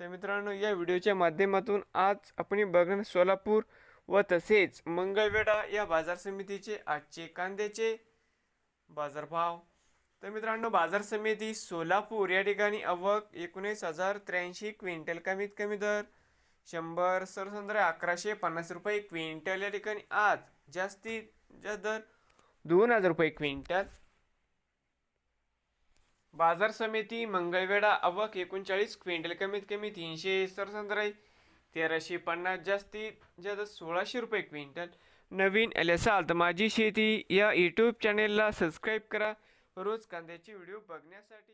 तर मित्रांनो या व्हिडिओच्या माध्यमातून आज आपण बघणं सोलापूर व तसेच मंगळवेढा या बाजार समितीचे आजचे कांद्याचे बाजारभाव. तर मित्रांनो बाजार समिती सोलापूर या ठिकाणी आवक एकोणीस हजार त्र्याऐंशी क्विंटल कमीत कमी दर शंभर सरसंद्रे अकराशे पन्नास रुपये क्विंटल या ठिकाणी आज जास्तीत जास्त दर दोन हजार रुपये क्विंटल. बाजार समिती मंगळवेढा आवक एकोणचाळीस क्विंटल कमीत कमी तीनशे सरसंद्राई तेराशे पन्नास जास्तीत जास्त सोळाशे रुपये क्विंटल. नवीन आले असाल तर माझी शेती या यूट्यूब चॅनेलला सबस्क्राईब करा. रोज कांद्याचे व्हिडिओ बघण्यासाठी.